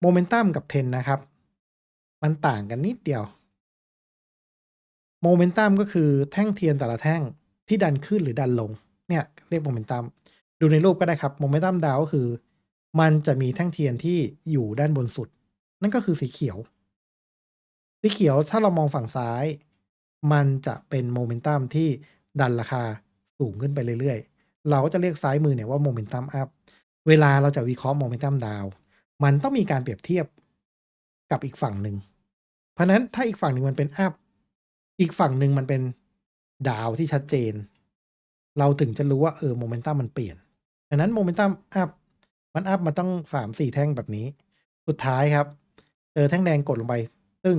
โมเมนตัมกับเทนนะครับ มันต่างกันนิดเดียว โมเมนตัมก็คือแท่งเทียนแต่ละแท่งที่ดันขึ้นหรือดันลง เนี่ยเรียกโมเมนตัม ดูในรูปก็ได้ครับ โมเมนตัมดาวก็คือ มันจะมีแท่งเทียนที่อยู่ด้านบนสุด นั่นก็คือสีเขียว สีเขียวถ้าเรามองฝั่งซ้าย มันจะเป็นโมเมนตัมที่ดันราคาสูงขึ้นไปเรื่อยๆ เราก็จะเรียกซ้ายมือเนี่ยว่าโมเมนตัมอัพ เวลาเราจะวิเคราะห์โมเมนตัมดาว มันต้องมีการเปรียบเทียบกับอีกฝั่งหนึ่ง เพราะนั้นถ้าอีกฝั่งหนึ่งมันเป็นอัพอีกฝั่งหนึ่งมันเป็นดาวที่ชัดเจน เราถึงจะรู้ว่าเออโมเมนตัมมันเปลี่ยนดังนั้นโมเมนตัมอัพมันอัพมาต้องสามสี่แท่งแบบนี้ สุดท้ายครับ เจอแท่งแดงกดลงไปซึ่ง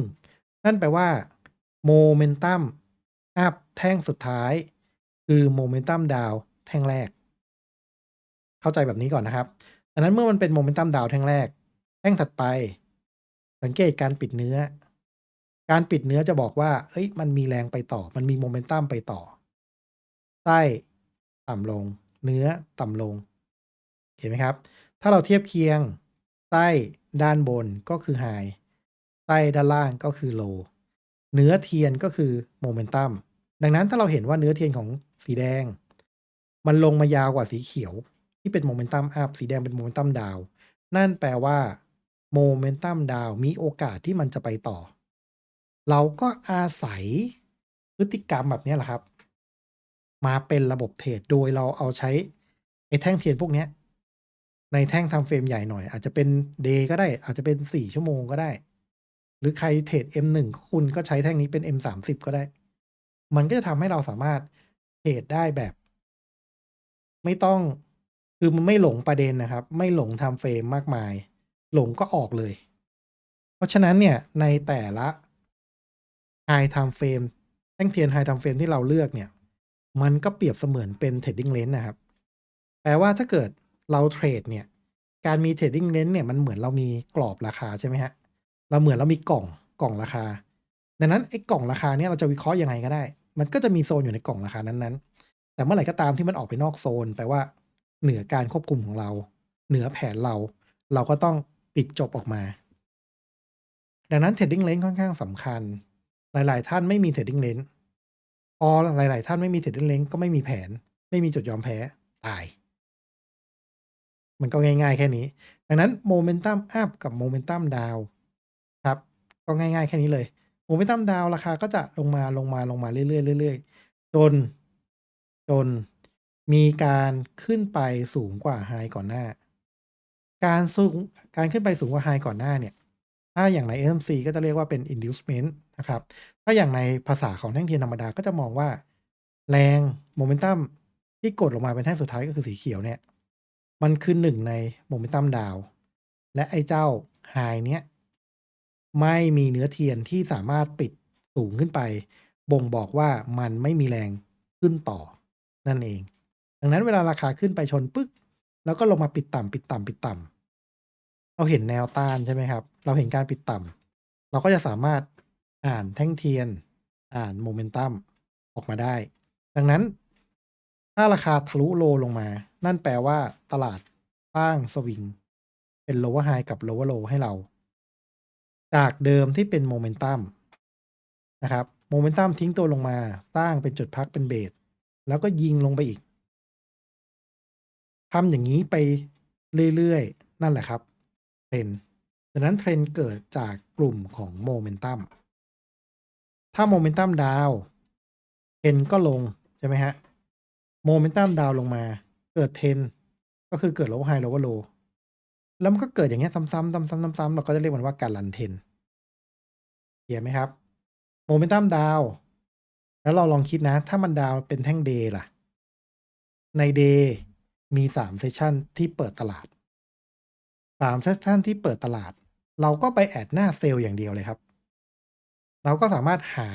นั่นแปลว่าโมเมนตัมอัพแท่งสุดท้าย คือโมเมนตัมดาวแท่งแรก เข้าใจแบบนี้ก่อนนะครับ ดังนั้นเมื่อมันเป็นโมเมนตัมดาวแท่งแรก แท่งถัดไป สังเกตการปิดเนื้อ การปิดเนื้อจะบอกว่า เอ้ย มันมีแรงไปต่อ มันมีโมเมนตัมไปต่อไส้ต่ำลง เนื้อต่ำลง เห็นไหมครับ ถ้าเราเทียบเคียงไส้ด้านบนก็คือไฮไส้ด้านล่างก็คือโลเนื้อเทียนก็คือโมเมนตัมดังนั้นถ้าเราเห็นว่าเนื้อเทียนของสีแดง มันลงมายาวกว่าสีเขียว ที่เป็นโมเมนตัมอัพสีแดงเป็นโมเมนตัมดาวนั่นแปลว่าโมเมนตัมดาวมีโอกาสที่มันจะไปต่อ เราก็อาศัยพฤติกรรมแบบนี้แหละครับ มาเป็นระบบเทรดโดยเราเอาใช้ไอ้แท่งเทียนพวกนี้ในแท่งทำเฟรมใหญ่หน่อย อาจจะเป็นเดย์ก็ได้ อาจจะเป็น4ชั่วโมงก็ได้ หรือใครเทรด M1 คุณก็ใช้แท่งนี้เป็น M30 ก็ได้ มันก็จะทำให้เราสามารถเทรดได้แบบ ไม่ต้อง คือมันไม่หลงประเด็นนะครับ ไม่หลงทำเฟรมมากมาย หลงก็ออกเลย เพราะฉะนั้นเนี่ยในแต่ละ High Time Frame แท่งเทียน High Time Frame ที่เราเลือกเนี่ย มันก็เปรียบเสมือนเป็น Trading Range นะครับแปลว่าถ้าเกิดเราเทรดเนี่ย การมี Trading Range เนี่ยมันเหมือนเรามีกรอบราคาใช่ไหมฮะเราเหมือนเรามีกล่องกล่องราคา ดังนั้นไอ้กล่องราคาเนี่ยเราจะวิเคราะห์ยังไงก็ได้ มันก็จะมีโซนอยู่ในกล่องราคานั้นๆ แต่เมื่อไหร่ก็ตามที่มันออกไปนอกโซนแปลว่า เหนือการควบคุมของเรา เหนือแผนเรา เราก็ต้องปิดจบออกมา ดังนั้น Trading Range ค่อนข้างสำคัญ หลาย ๆ ท่านไม่มี Trading Range พอหลาย ๆ ท่านไม่มี Trading Range ก็ไม่มีแผน ไม่มีจุดยอมแพ้ตาย มันก็ง่าย ๆ แค่นี้ ดังนั้น Momentum Up กับ Momentum Down ครับ ก็ง่าย ๆ แค่นี้เลย Momentum Down ราคาก็จะลงมาลงมาลงมาเรื่อยๆเรื่อยๆจนจน มีการขึ้นไปสูงกว่า High ก่อนหน้า การสูงการขึ้นไปสูงกว่า High ก่อนหน้าเนี่ย ถ้าอย่างใน SMC ก็จะเรียกว่าเป็น Inducement นะครับ ถ้าอย่างในภาษาของแท่งเทียนธรรมดาก็จะมองว่า แรง Momentum ที่กดลงมาเป็นแท่งสุดท้ายก็คือสีเขียวเนี่ย มันคือหนึ่งใน Momentum Down และไอ้เจ้า High เนี้ยไม่มีเนื้อเทียนที่สามารถปิดสูงขึ้นไป บ่งบอกว่ามันไม่มีแรงขึ้นต่อนั่นเอง ดังนั้นเวลาราคาขึ้นไปชนปึ๊กแล้วก็ลงมาปิดต่ำปิดต่ำปิดต่ำเราเห็นแนวต้านใช่ไหมครับ เราเห็นการปิดต่ำเราก็จะสามารถอ่านแท่งเทียน อ่านโมเมนตัมออกมาได้ ดังนั้น ถ้าราคาทะลุโลลงมา นั่นแปลว่าตลาดสร้างสวิงเป็น lower high กับ lower low ให้เรา จากเดิมที่เป็นโมเมนตัมนะครับ โมเมนตัมทิ้งตัวลงมา สร้างเป็นจุดพักเป็นเบสแล้วก็ยิงลงไปอีก ทำอย่างนี้ไปเรื่อยๆ นั่นแหละครับเทรนด์ดังนั้นเทรนด์เกิดจากกลุ่มของโมเมนตัมถ้าโมเมนตัมดาวเทรนก็ลง ใช่ไหมฮะโมเมนตัมดาวลงมา เกิดเทรนก็คือเกิด lower high lower low แล้วมันก็เกิดอย่างเงี้ยซ้ำๆซ้ำๆซ้ำๆเราก็จะเรียกมันว่าการรันเทรนเคลียร์ไหมครับโมเมนตัมดาวแล้วเราลองคิดนะ ถ้ามันดาวเป็นแท่งเดย์ล่ะ ในเด ย์มี3เซสชันที่เปิดตลาด3เซสชันที่เปิดตลาด เราก็ไปแอดหน้าเซลล์อย่างเดียวเลยครับ เราก็สามารถหา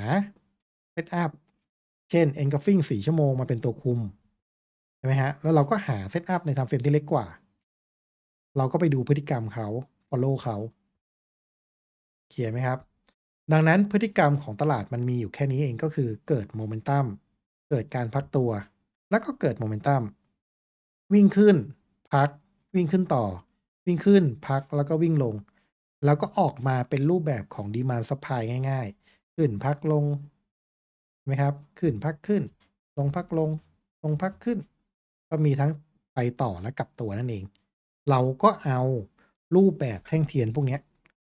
เซตอัพเช่น Engulfing 4ชั่วโมงมาเป็นตัวคุม ใช่ไหมฮะ แล้วเราก็หาเซตอัพใน Time Frame ที่เล็กกว่า เราก็ไปดูพฤติกรรมเขา follow เขาเคลียร์ไหมครับ ดังนั้นพฤติกรรมของตลาดมันมีอยู่แค่นี้เองก็คือเกิดโมเมนตัมเกิดการพักตัว แล้วก็เกิดโมเมนตัม วิ่งขึ้น พัก วิ่งขึ้นต่อ วิ่งขึ้นพักแล้วก็วิ่งลง แล้วก็ออกมาเป็นรูปแบบของ Demand Supply ง่าย ๆ ขึ้นพักลงใช่ไหมครับ ขึ้นพักขึ้น ลงพักลง ลงพักขึ้น ก็มีทั้งไปต่อและกลับตัวนั่นเอง เราก็เอารูปแบบแท่งเทียนพวกนี้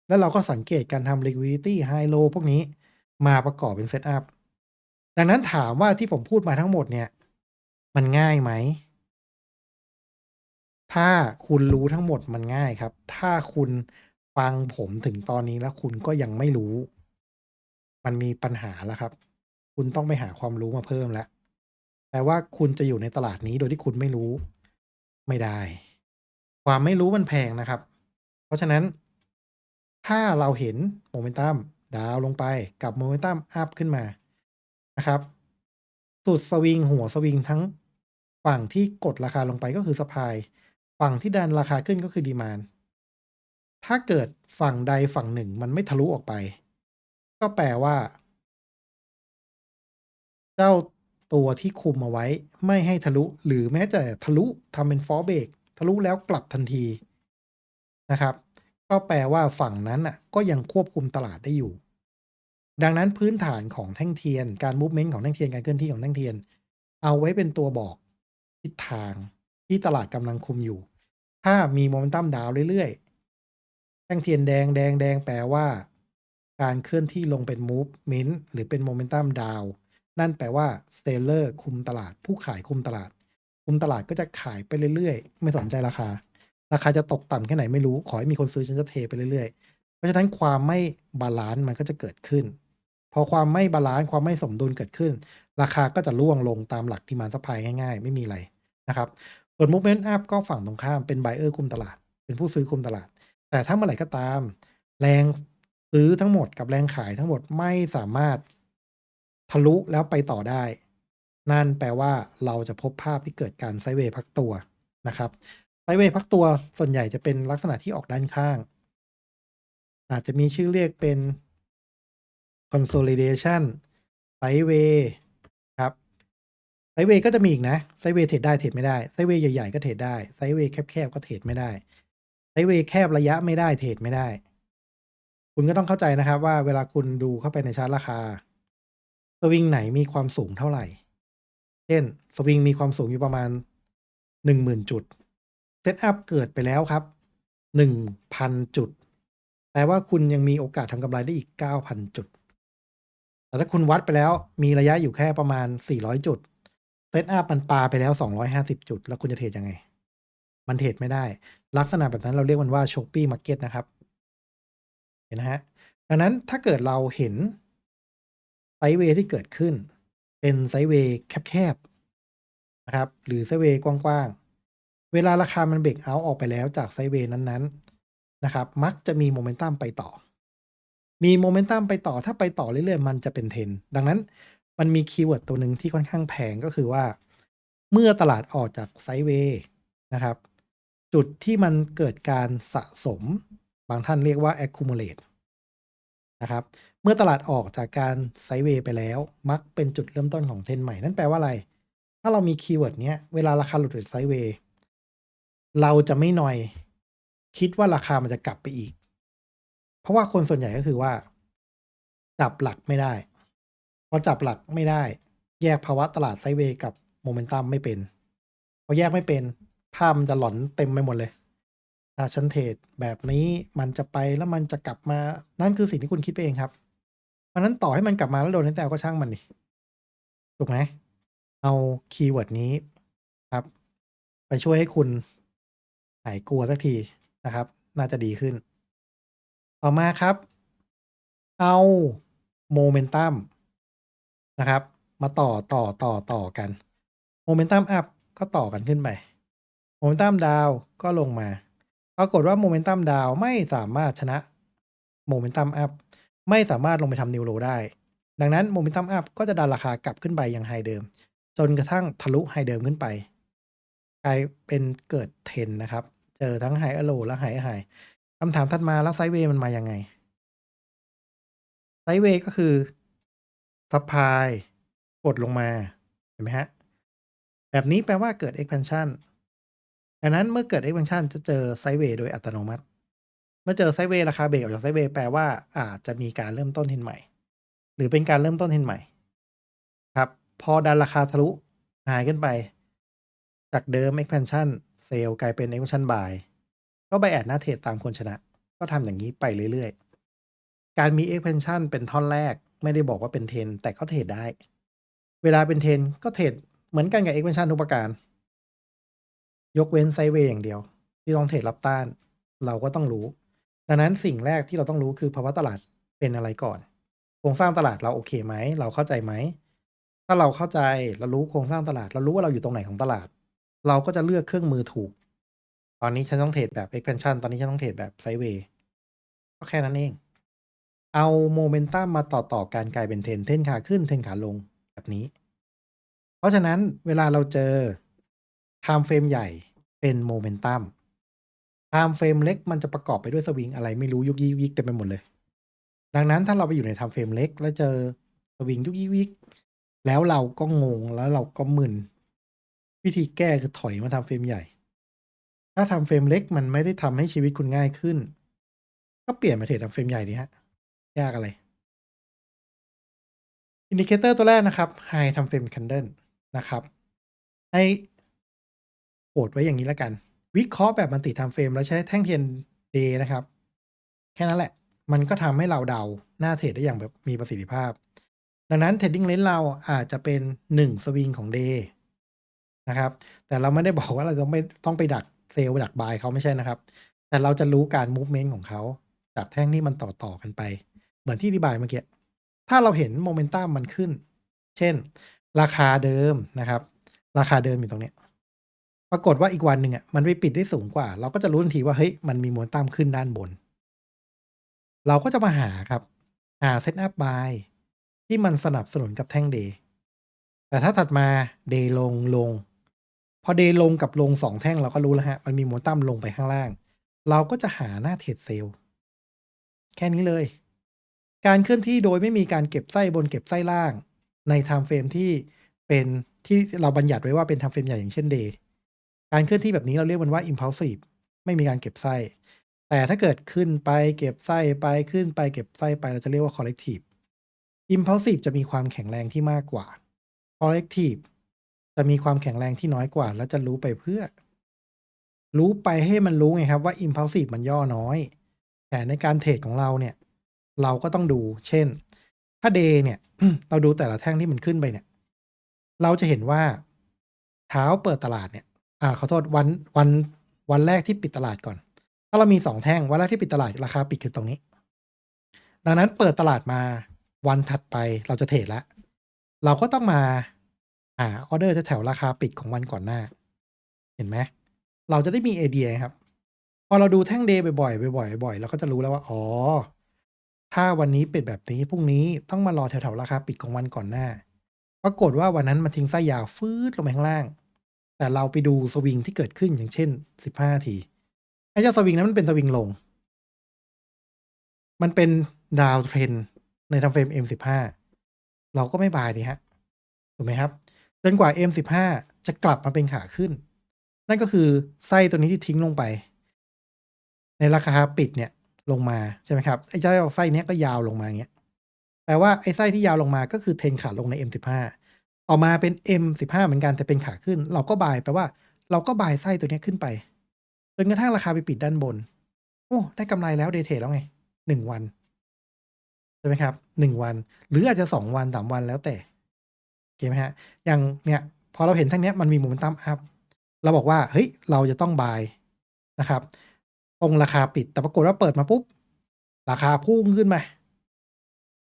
แล้วเราก็สังเกตการทำ Liquidity High Low พวกนี้มาประกอบเป็น Setup ดังนั้นถามว่าที่ผมพูดมาทั้งหมดเนี่ย มันง่ายไหม ถ้าคุณรู้ทั้งหมดมันง่ายครับ ถ้าคุณฟังผมถึงตอนนี้แล้วคุณก็ยังไม่รู้ มันมีปัญหาแล้วครับ คุณต้องไปหาความรู้มาเพิ่มแล้วแปลว่าคุณจะอยู่ในตลาดนี้โดยที่คุณไม่รู้ ไม่ได้ ความไม่รู้มันแพงนะครับ เพราะฉะนั้น ถ้าเราเห็นโมเมนตัมดาวน์ลงไปกับโมเมนตัมอัพขึ้นมานะครับสุดสวิงหัวสวิงทั้งฝั่งที่กดราคาลงไปก็คือ Supply ฝั่งที่ดันราคาขึ้นก็คือ Demand ถ้าเกิดฝั่งใดฝั่งหนึ่งมันไม่ทะลุออกไป ก็แปลว่า เจ้าตัวที่คุมเอาไว้ ไม่ให้ทะลุ หรือแม้แต่ทะลุทำเป็น Fall Break ทะลุแล้วกลับทันทีนะครับ ก็แปลว่าฝั่งนั้นน่ะ ก็ยังควบคุมตลาดได้อยู่ ดังนั้นพื้นฐานของแท่งเทียน การ movement ของแท่งเทียนการเคลื่อนที่ของแท่งเทียน เอาไว้เป็นตัวบอกทิศทาง ที่ตลาดกำลังคุมอยู่ ถ้ามีโมเมนตัมดาวเรื่อยๆแท่งเทียนแดงแดงแดงแปลว่า การเคลื่อนที่ลงเป็น movement หรือเป็นโมเมนตัมดาวนั่นแปลว่า Seller คุมตลาด ผู้ขายคุมตลาด คุมตลาดก็จะขายไปเรื่อยๆ ไม่สนใจราคา ราคาจะตกต่ำแค่ไหนไม่รู้ ขอให้มีคนซื้อฉันจะเทไปเรื่อยๆ เพราะฉะนั้นความไม่บาลันซ์มันก็จะเกิดขึ้น พอความไม่บาลันซ์ความไม่สมดุลเกิดขึ้น ราคาก็จะร่วงลงตามหลัก Demand Supply ง่าย ๆ ไม่มีอะไรนะครับ ส่วน movement up ก็ฝั่งตรงข้ามเป็น buyer คุมตลาด เป็นผู้ซื้อคุมตลาด แต่ถ้าเมื่อไหร่ก็ตาม แรงซื้อทั้งหมดกับแรงขายทั้งหมดไม่สามารถทะลุแล้วไปต่อได้ นั่นแปลว่าเราจะพบภาพที่เกิดการไซเวย์พักตัวนะครับไซเวย์พักตัวส่วนใหญ่จะเป็นลักษณะที่ออกด้านข้าง อาจจะมีชื่อเรียกเป็น consolidation ไซเวย์ ไซเวย์ก็จะมีอีกนะ ไซเวย์เทรดได้เทรดไม่ได้ ไซเวย์ใหญ่ๆก็เทรดได้ ไซเวย์แคบๆก็เทรดไม่ได้ ไซเวย์แคบระยะไม่ได้เทรดไม่ได้ คุณก็ต้องเข้าใจนะครับว่าเวลาคุณดูเข้าไปในชาร์ตราคา สวิงไหนมีความสูงเท่าไหร่ เช่น สวิงมีความสูงอยู่ประมาณ10,000จุด เซตอัปเกิดไปแล้วครับ1,000จุด แปลว่าคุณยังมีโอกาสทำกำไรได้อีก9,000จุด แต่ถ้าคุณวัดไปแล้วมีระยะอยู่แค่ประมาณ400จุด เซตอัปมันปาไปแล้ว 250 จุด แล้วคุณจะเทรดยังไง มันเทรดไม่ได้ ลักษณะแบบนั้นเราเรียกมันว่า choppy market นะครับ เห็นนะฮะ ดังนั้นถ้าเกิดเราเห็นไซเวย์ที่เกิดขึ้น เป็นไซเวย์แคบๆนะครับ หรือไซเวย์กว้างๆ เวลาราคามันเบรกเอาออกไปแล้วจากไซเวย์นั้นๆนะครับ มักจะมีโมเมนตัมไปต่อ มีโมเมนตัมไปต่อถ้าไปต่อเรื่อยๆ มันจะเป็น Trend ดังนั้น มันมีคีย์เวิร์ดตัวหนึ่งที่ค่อนข้างแพงก็คือว่า เมื่อตลาดออกจากไซด์เวย์นะครับ จุดที่มันเกิดการสะสม บางท่านเรียกว่า accumulate นะครับ เมื่อตลาดออกจากการไซด์เวย์ไปแล้ว มักเป็นจุดเริ่มต้นของ Trend ใหม่ นั่นแปลว่าอะไร ถ้าเรามีคีย์เวิร์ดเนี้ย เวลาราคาหลุดจากไซด์เวย์เราจะไม่หน่อย คิดว่าราคามันจะกลับไปอีก เพราะว่าคนส่วนใหญ่ก็คือว่า จับหลักไม่ได้ พอจับหลักไม่ได้ แยกภาวะตลาดไซเวย์กับโมเมนตัมไม่เป็น พอแยกไม่เป็น ภาพมันจะหลอนเต็มไปหมดเลยถ้าฉันเทรดแบบนี้มันจะไปแล้วมันจะกลับมา นั่นคือสิ่งที่คุณคิดไปเองครับ เพราะนั้นต่อให้มันกลับมาแล้วโดนแต้วก็ช่างมันดิถูกไหมเอาคีย์เวิร์ดนี้ครับ ไปช่วยให้คุณหายกลัวสักทีนะครับ น่าจะดีขึ้น ต่อมาครับ เอาโมเมนตัม นะครับ มาต่อต่อต่อต่อกันโมเมนตัมอัพก็ต่อกันขึ้นไปโมเมนตัมดาวก็ลงมา ปรากฏว่าโมเมนตัมดาวไม่สามารถชนะโมเมนตัมอัพไม่สามารถลงไปทำนิวโลได้ ดังนั้นโมเมนตัมอัพก็จะดันราคากลับขึ้นไปยังไฮเดิม จนกระทั่งทะลุไฮเดิมขึ้นไป กลายเป็นเกิดเทรนนะครับ เจอทั้งไฮอโลและไฮไฮคำถามถัดมาแล้วไซเวย์มันมายังไงไซเวย์ก็คือ ซัพพลายกดลงมา เห็นไหมฮะ แบบนี้แปลว่าเกิด expansion ดังนั้นเมื่อเกิด expansion จะเจอไซเวย์โดยอัตโนมัติ เมื่อเจอไซเวย์ราคาเบรกออกจากไซเวย์แปลว่าอาจจะมีการเริ่มต้นเทนใหม่ หรือเป็นการเริ่มต้นเทนใหม่ ครับ พอดันราคาทะลุหายขึ้นไป จากเดิม expansion เซลกลายเป็น expansion buy ก็ไปแอดหน้าเทรดตามคนชนะ ก็ทำอย่างนี้ไปเรื่อยๆ การมี expansion เป็นท่อนแรก ไม่ได้บอกว่าเป็นเทน แต่ก็เทรดได้ เวลาเป็นเทนก็เทรดเหมือนกันกับ expansion ทุกประการ ยกเว้นไซเวย์อย่างเดียว ที่ต้องเทรดรับต้าน เราก็ต้องรู้ ดังนั้นสิ่งแรกที่เราต้องรู้คือภาวะตลาดเป็นอะไรก่อนโครงสร้างตลาดเราโอเคไหม เราเข้าใจไหม ถ้าเราเข้าใจเรารู้โครงสร้างตลาด เรารู้ว่าเราอยู่ตรงไหนของตลาด เราก็จะเลือกเครื่องมือถูก ตอนนี้ฉันต้องเทรดแบบ expansion ตอนนี้ฉันต้องเทรดแบบไซเวย์ก็แค่นั้นเอง เอาโมเมนตัมมาต่อต่อการกลายเป็นเทนเทนขาขึ้นเทนขาลงแบบนี้ เพราะฉะนั้นเวลาเราเจอ time frame ใหญ่เป็นโมเมนตัม time frame เล็กมันจะประกอบไปด้วยสวิงอะไรไม่รู้ยุกยิกยุกยิกเต็มไปหมดเลย ดังนั้นถ้าเราไปอยู่ใน time frame เล็ก แล้วเจอสวิงยุกยิกยุกยิกแล้วเราก็งงแล้วเราก็มึนวิธีแก้คือถอยมา time frame ใหญ่ ถ้า time frame เล็กมันไม่ได้ทำให้ชีวิตคุณง่ายขึ้น ก็เปลี่ยนมาเทรด time frame ใหญ่ดีฮะ ยากอะไรอินดิเคเตอร์ตัวแรกนะครับ High Time Frame Candle นะครับ ให้โหดไว้อย่างนี้แล้วกัน วิเคราะห์แบบมันติ Time Frame แล้วใช้แท่งเทียน Day นะครับ แค่นั้นแหละ มันก็ทำให้เราเดาหน้าเทรดได้อย่างแบบมีประสิทธิภาพ ดังนั้น Trading Range เราอาจจะเป็น 1 สวิงของ Day นะครับ แต่เราไม่ได้บอกว่าเราต้องไม่ต้องไปดักเซลล์ดักบายเขาไม่ใช่นะครับ แต่เราจะรู้การ movement ของเขาจากแท่งที่มันต่อต่อกันไป เหมือนที่อธิบายเมื่อกี้ ถ้าเราเห็นโมเมนตัมมันขึ้น เช่น ราคาเดิมนะครับ ราคาเดิมอยู่ตรงเนี้ย ปรากฏว่าอีกวันหนึ่งอะมันไปปิดได้สูงกว่า เราก็จะรู้ทันทีว่าเฮ้ยมันมีโมเมนตัมขึ้นด้านบน เราก็จะมาหาครับ หาเซตอัพบายที่มันสนับสนุนกับแท่งเดย์แต่ถ้าถัดมาเดย์ลงลง พอเดย์ลงกับลงสองแท่งเราก็รู้แล้วฮะ มันมีโมเมนตัมลงไปข้างล่าง เราก็จะหาหน้าเทรดเซลล์แค่นี้เลย การเคลื่อนที่โดยไม่มีการเก็บไส้บนเก็บไส้ล่างในไทม์เฟรมที่เป็นที่เราบัญญัติไว้ว่าเป็นไทม์เฟรมใหญ่อย่างเช่น day การเคลื่อนที่แบบนี้เราเรียกมันว่า impulsive ไม่มีการเก็บไส้ แต่ถ้าเกิดขึ้นไปเก็บไส้ไปขึ้นไปเก็บไส้ไปเราจะเรียกว่า collective impulsive จะมีความแข็งแรงที่มากกว่า collective จะมีความแข็งแรงที่น้อยกว่า แล้วจะรู้ไปเพื่อ รู้ไปให้มันรู้ไงครับว่า impulsive มันย่อน้อย แต่ในการเทรดของเราเนี่ย เราก็ต้องดู เช่น ถ้า day เนี่ย เราดูแต่ละแท่งที่มันขึ้นไปเนี่ย เราจะเห็นว่าเช้าเปิดตลาดเนี่ย อ่าขอโทษวันวันวันแรกที่ปิดตลาดก่อน ถ้าเรามีสองแท่งวันแรกที่ปิดตลาดราคาปิดคือตรงนี้ ดังนั้นเปิดตลาดมาวันถัดไปเราจะเทรดแล้วเราก็ต้องมาหาออเดอร์แถวราคาปิดของวันก่อนหน้า เห็นไหมเราจะได้มีไอเดียครับ พอเราดูแท่งเดย์บ่อยๆบ่อยๆบ่อยๆเราก็จะรู้แล้วว่า อ๋อ ถ้าวันนี้ปิดแบบนี้พรุ่งนี้ต้องมารอแถวๆราคาปิดของวันก่อนหน้า ปรากฏว่าวันนั้นมันทิ้งไส้ยาวฟืดลงไปข้างล่าง แต่เราไปดูสวิงที่เกิดขึ้นอย่างเช่น 15นาทีไอ้เจ้าสวิงนั้นมันเป็นสวิงลง มันเป็นดาวเทรนในทำเฟรม M15 เราก็ไม่บายดีฮะ ถูกไหมครับ จนกว่า M15 จะกลับมาเป็นขาขึ้น นั่นก็คือไส้ตัวนี้ที่ทิ้งลงไป ในราคาปิดเนี่ย ลงมาใช่ไหมครับไอ้เจ้าไส้เนี้ยก็ยาวลงมาเงี้ยแปลว่าไอ้ไส้ที่ยาวลงมาก็คือเทนขาลงใน M15 ออกมาเป็น M15 เหมือนกันแต่เป็นขาขึ้น เราก็บายแปลว่า เราก็บายไส้ตัวเนี้ยขึ้นไปจนกระทั่งราคาไปปิดด้านบน โอ้ได้กำไรแล้วเดเทแล้วไงหนึ่งวันใช่ไหมครับหนึ่งวัน หรืออาจจะสองวันสามวันแล้วแต่โอเคไหมฮะอย่างเนี่ยพอเราเห็นทั้งเนี้ยมันมีโมเมนตัมอัพเราบอกว่าเฮ้ยเราจะต้องบายนะครับ ตรงราคาปิด แต่ปรากฏว่าเปิดมาปุ๊บ ราคาพุ่งขึ้นมา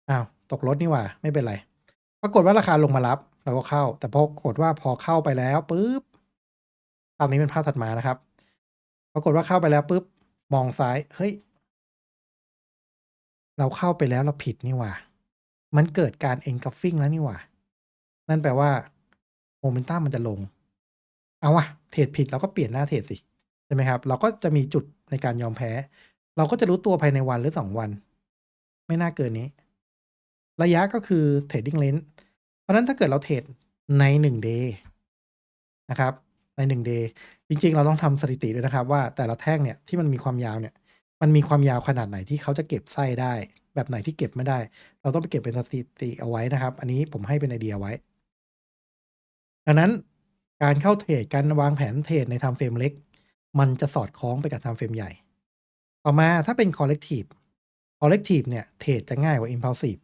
อ้าวตกรถนี่หว่า ไม่เป็นไร ปรากฏว่าราคาลงมารับ เราก็เข้า แต่ปรากฏว่าพอเข้าไปแล้วปุ๊บภาพนี้เป็นภาพถัดมานะครับ ปรากฏว่าเข้าไปแล้วปุ๊บมองซ้าย เฮ้ย เราเข้าไปแล้วเราผิดนี่หว่า มันเกิดการเอ็นกัฟฟิ้งแล้วนี่หว่า นั่นแปลว่าโมเมนตัมมันจะลง เอาวะเทรดผิดเราก็เปลี่ยนหน้าเทรดสิ ใช่ไหมครับ เราก็จะมีจุด ในการยอมแพ้ เราก็จะรู้ตัวภายในวันหรือสองวัน ไม่น่าเกินนี้ ระยะก็คือ trading range เพราะนั้นถ้าเกิดเราเทรดในหนึ่ง day นะครับในหนึ่ง day จริง ๆ เราต้องทำสถิติด้วยนะครับ ว่าแต่ละแท่งเนี่ยที่มันมีความยาวเนี่ย มันมีความยาวขนาดไหนที่เขาจะเก็บไส้ได้ แบบไหนที่เก็บไม่ได้ เราต้องไปเก็บเป็นสถิติเอาไว้นะครับ อันนี้ผมให้เป็นไอเดียไว้ ดังนั้นการเข้าเทรดการวางแผนเทรดในทม์เฟรมเล็ก มันจะสอดคล้องไปกับไทม์เฟรมใหญ่ ต่อมาถ้าเป็น collective collective เนี่ยเทรดจะง่ายกว่า impulsive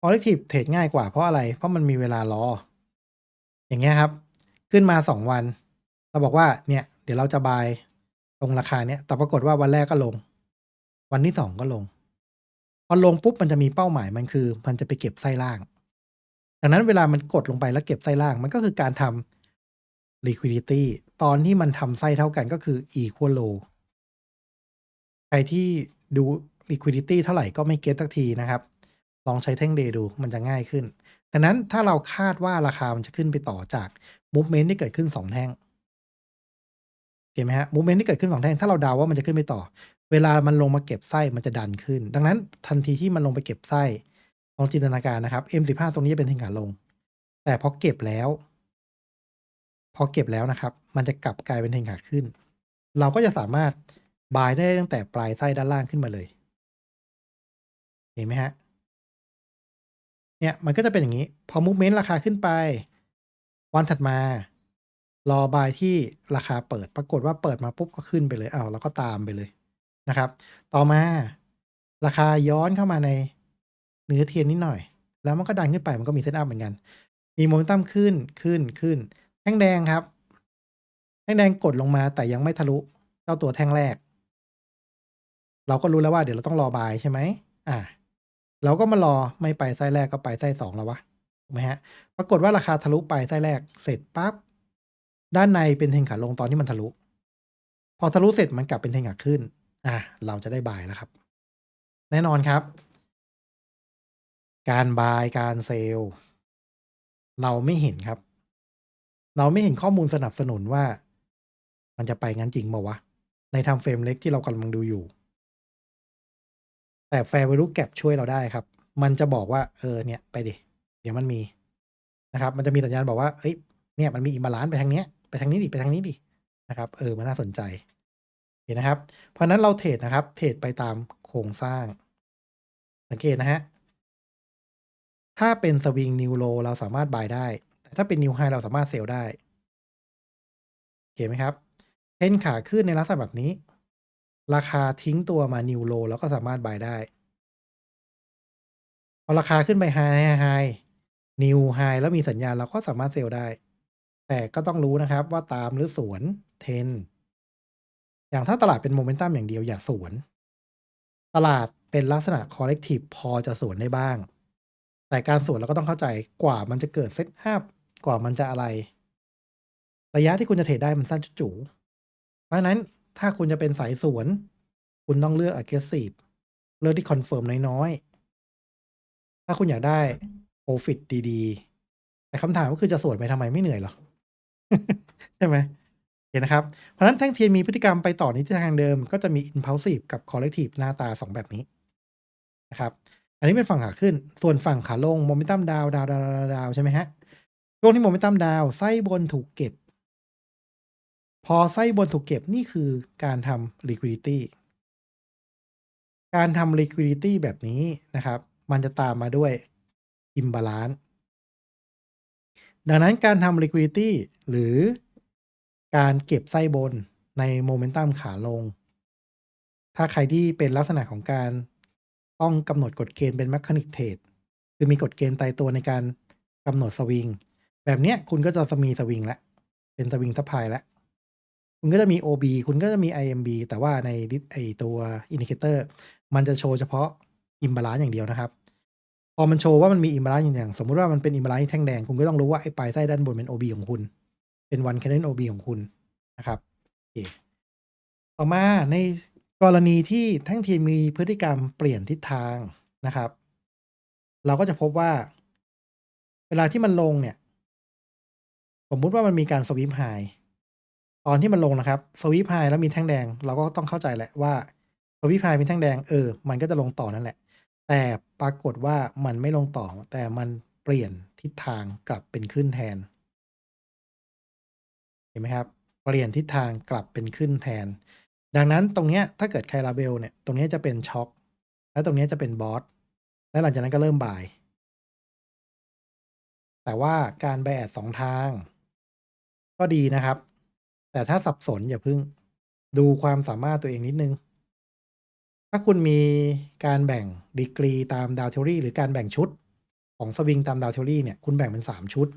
collective เทรดง่ายกว่าเพราะอะไร เพราะมันมีเวลารอ อย่างเงี้ยครับ ขึ้นมาสองวัน เราบอกว่าเนี่ยเดี๋ยวเราจะบายตรงราคาเนี้ย แต่ปรากฏว่าวันแรกก็ลง วันที่สองก็ลง พอลงปุ๊บมันจะมีเป้าหมายมันคือ มันจะไปเก็บไส้ล่างดังนั้นเวลามันกดลงไปแล้วเก็บไส้ล่างมันก็คือการทำ liquidity ตอนที่มันทำไส้เท่ากันก็คือ equal low ใครที่ดู liquidity เท่าไหร่ก็ไม่เก็ตสักทีนะครับ ลองใช้แท่งเดย์ดูมันจะง่ายขึ้นดังนั้นถ้าเราคาดว่าราคามันจะขึ้นไปต่อจาก movement ที่เกิดขึ้นสองแท่งเห็นไหมฮะ movement ที่เกิดขึ้นสองแท่ง ถ้าเราเดาว่ามันจะขึ้นไปต่อ เวลามันลงมาเก็บไส้มันจะดันขึ้น ดังนั้นทันทีที่มันลงไปเก็บไส้ลองจินตนาการนะครับ M15 ตรงนี้เป็นทรนขาลง แต่พอเก็บแล้ว พอเก็บแล้วนะครับ มันจะกลับกลายเป็นเทรนขาขึ้น เราก็จะสามารถบายได้ตั้งแต่ปลายไส้ด้านล่างขึ้นมาเลย เห็นไหมฮะ เนี่ยมันก็จะเป็นอย่างนี้ พอ movement ราคาขึ้นไป วันถัดมา รอบายที่ราคาเปิดปรากฏว่าเปิดมาปุ๊บก็ขึ้นไปเลยเอ้าเราก็ตามไปเลยนะครับ ต่อมาราคาย้อนเข้ามาในเนื้อเทียนนิดหน่อย แล้วมันก็ดันขึ้นไปมันก็มีเซตอัพเหมือนกัน มีโมเมนตัมขึ้นขึ้นขึ้น แท่งแดงครับ แท่งแดงกดลงมาแต่ยังไม่ทะลุเจ้าตัวแท่งแรก เราก็รู้แล้วว่าเดี๋ยวเราต้องรอบายใช่ไหมอ่า เราก็มารอไม่ไปไส้แรกก็ไปไส้สองแล้ววะถูกไหมฮะ ปรากฏว่าราคาทะลุไปไส้แรกเสร็จปั๊บด้านในเป็นเทงขาลงตอนที่มันทะลุ พอทะลุเสร็จมันกลับเป็นเทงขาขึ้น อะเราจะได้บายแล้วครับ แน่นอนครับ การบายการเซลเราไม่เห็นครับ เราไม่เห็นข้อมูลสนับสนุนว่า มันจะไปงั้นจริงเปล่าวะ ในทำเฟรมเล็กที่เรากำลังดูอยู่ แต่ Fair Value Gap ช่วยเราได้ครับ มันจะบอกว่า เออเนี่ยไปดิ เดี๋ยวมันมีนะครับ มันจะมีสัญญาณบอกว่า เอ้ย เนี่ยมันมีอิมบาลานซ์ไปทางเนี้ย ไปทางนี้ดิ ไปทางนี้ดิ นะครับ เออ มันน่าสนใจ เห็นนะครับ เพราะนั้นเราเทรดนะครับ เทรดไปตามโครงสร้าง สังเกตนะฮะ ถ้าเป็นสวิงนิวโลเราสามารถบายได้ ถ้าเป็นนิวไฮเราสามารถเซลได้เห็นไหมครับเทนขาขึ้นในลักษณะแบบนี้ ราคาทิ้งตัวมานิวโลแล้วก็สามารถบายได้ พอราคาขึ้นไปไฮไฮนิวไฮแล้วมีสัญญาณเราก็สามารถเซลได้ แต่ก็ต้องรู้นะครับว่าตามหรือสวนเทนอย่างถ้าตลาดเป็นโมเมนตัมอย่างเดียวอย่าสวน ตลาดเป็นลักษณะ collective พอจะสวนได้บ้าง แต่การสวนเราก็ต้องเข้าใจกว่ามันจะเกิดเซตอัพ กว่ามันจะอะไร ระยะที่คุณจะเทรดได้มันสั้นจุ๋เพราะฉะนั้นถ้าคุณจะเป็นสายสวน คุณต้องเลือก aggressive เลือกที่ confirm น้อยๆ ถ้าคุณอยากได้ profit ดีๆ แต่คำถามก็คือจะสวนไปทำไมไม่เหนื่อยหรอ ใช่ไหมเห็นนะครับ เพราะฉะนั้นแท่งเทียนมีพฤติกรรมไปต่อนทิศทางเดิม ก็จะมี impulsive กับ collective หน้าตาสองแบบนี้นะครับ อันนี้เป็นฝั่งขาขึ้น ส่วนฝั่งขาลงโมเมนตัมดาวดาวดาวดาวใช่ไหมฮะ ช่วงที่โมเมนตัมดาวไส้บนถูกเก็บ พอไส้บนถูกเก็บนี่คือการทำ liquidity การทำ liquidity แบบนี้นะครับ มันจะตามมาด้วย imbalance ดังนั้นการทำ liquidity หรือการเก็บไส้บนในโมเมนตัมขาลง ถ้าใครที่เป็นลักษณะของการต้องกำหนดกฎเกณฑ์เป็น mechanic trade คือมีกฎเกณฑ์ตายตัวในการกำหนดสวิง แบบเนี้ยคุณก็จะมีสวิงแล้วเป็นสวิงซัพพลายแล้วคุณก็จะมี OB คุณก็จะมี IMB แต่ว่าในไอตัวอินดิเคเตอร์มันจะโชว์เฉพาะ imbalance อย่างเดียวนะครับ พอมันโชว์ว่ามันมี imbalance อย่าง สมมุติว่ามันเป็น imbalance แท่งแดง คุณก็ต้องรู้ว่าไอ้ปลายไส้ด้านบนเป็น OB ของคุณ เป็น one candle OB ของคุณนะครับโอเคต่อมาในกรณีที่แท่งทียนมีพฤติกรรมเปลี่ยนทิศทางนะครับ เราก็จะพบว่า เวลาที่มันลงเนี่ย สมมุติว่ามันมีการสวิปไฮตอนที่มันลงนะครับสวิปไฮแล้วมีแท่งแดง เราก็ต้องเข้าใจแหละว่าสวิปไฮมีแท่งแดงเออ มันก็จะลงต่อนั่นแหละ แต่ปรากฏว่ามันไม่ลงต่อ แต่มันเปลี่ยนทิศทางกลับเป็นขึ้นแทน เห็นไหมครับ เปลี่ยนทิศทางกลับเป็นขึ้นแทน ดังนั้นตรงเนี้ยถ้าเกิด Clarabelle เนี่ยตรงนี้จะเป็นช็อคแล้วตรงนี้จะเป็นบอสแล้วหลังจากนั้นก็เริ่มบ่าย แต่ว่าการ buy at 2ทาง ก็ดีนะครับ แต่ถ้าสับสนอย่าพึ่งดูความสามารถตัวเองนิดนึง ถ้าคุณมีการแบ่งดีกรีตามดาวเทอรี่หรือการแบ่งชุดของสวิงตามดาวเทอรี่เนี่ยคุณแบ่งเป็น 3 ชุด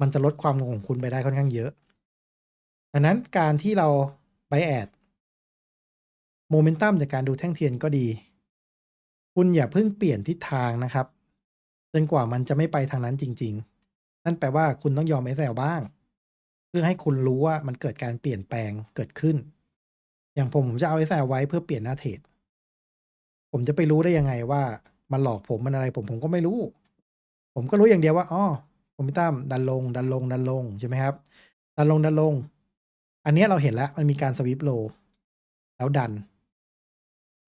มันจะลดความงงของคุณไปได้ค่อนข้างเยอะดังนั้นการที่เรา buy at โมเมนตัมจากการดูแท่งเทียนก็ดี คุณอย่าเพิ่งเปลี่ยนทิศทางนะครับ จนกว่ามันจะไม่ไปทางนั้นจริง ๆ นั่นแปลว่าคุณต้องยอม SL บ้าง เพื่อให้คุณรู้ว่ามันเกิดการเปลี่ยนแปลงเกิดขึ้น อย่างผมผมจะเอา SL ไว้เพื่อเปลี่ยนหน้าเทรดผมจะไปรู้ได้ยังไงว่า มันหลอกผมมันอะไร ผมผมก็ไม่รู้ ผมก็รู้อย่างเดียวว่าอ้อโมเมนตัมดันลง ดันลง ดันลงใช่ไหมครับ ดันลงดันลง อันนี้เราเห็นแล้วมันมีการสวิปโลแล้วดัน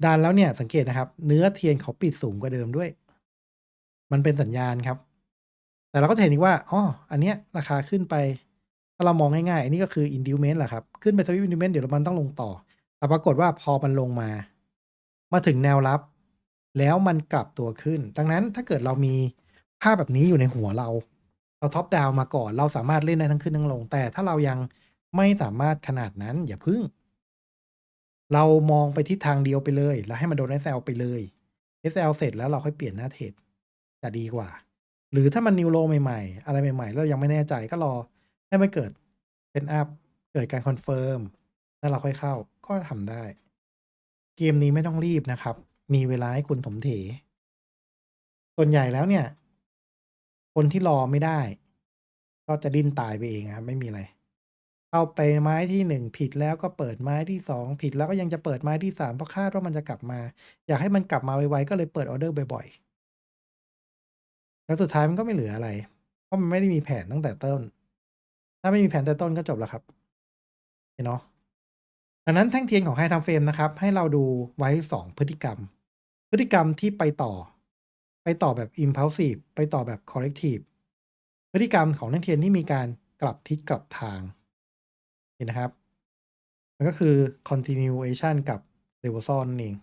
ดันแล้วเนี่ยสังเกตนะครับ เนื้อเทียนเขาปิดสูงกว่าเดิมด้วย มันเป็นสัญญาณครับ แต่เราก็เห็นอีกว่าอ้ออันเนี้ยราคาขึ้นไป ถ้าเรามองง่ายๆอันนี้ก็คือ inducement แหละครับ ขึ้นไปสวิป inducement เดี๋ยวมันต้องลงต่อ แต่ปรากฏว่าพอมันลงมา มาถึงแนวรับ แล้วมันกลับตัวขึ้น ดังนั้นถ้าเกิดเรามีภาพแบบนี้อยู่ในหัวเรา เราท็อปดาวน์มาก่อน เราสามารถเล่นได้ทั้งขึ้นทั้งลง แต่ถ้าเรายังไม่สามารถขนาดนั้น อย่าพึ่ง เรามองไปทิศทางเดียวไปเลย แล้วให้มันโดน SL ไปเลย SL เสร็จแล้วเราค่อยเปลี่ยนหน้าเทรดจะดีกว่า หรือถ้ามัน new low ใหม่ๆ อะไรใหม่ๆ แล้วยังไม่แน่ใจก็รอ ให้มันเกิด Pen up เกิดการคอนเฟิร์มแล้วเราค่อยเข้าก็ทำได้ เกมนี้ไม่ต้องรีบนะครับ มีเวลาให้คุณถมเถ ส่วนใหญ่แล้วเนี่ย คนที่รอไม่ได้ ก็จะดิ้นตายไปเองครับไม่มีอะไร เข้าไปไม้ที่1ผิดแล้วก็เปิดไม้ที่2ผิดแล้วก็ยังจะเปิดไม้ที่3เพราะคาดว่ามันจะกลับมา อยากให้มันกลับมาไวๆก็เลยเปิดออเดอร์บ่อยๆแล้วสุดท้ายมันก็ไม่เหลืออะไร เพราะมันไม่ได้มีแผนตั้งแต่ต้น ถ้าไม่มีแผนแต่ต้นก็จบแล้วครับโอเคเนาะดังนั้นแท่งเทียนของ High Time Frame นะครับ ให้เราดูไว้ 2 พฤติกรรม พฤติกรรมที่ไปต่อ ไปต่อแบบ impulsive ไปต่อแบบ corrective พฤติกรรมของแท่งเทียนที่มีการกลับทิศกลับทางเห็นนะครับ มันก็คือ continuation กับ reversal นั่นเอง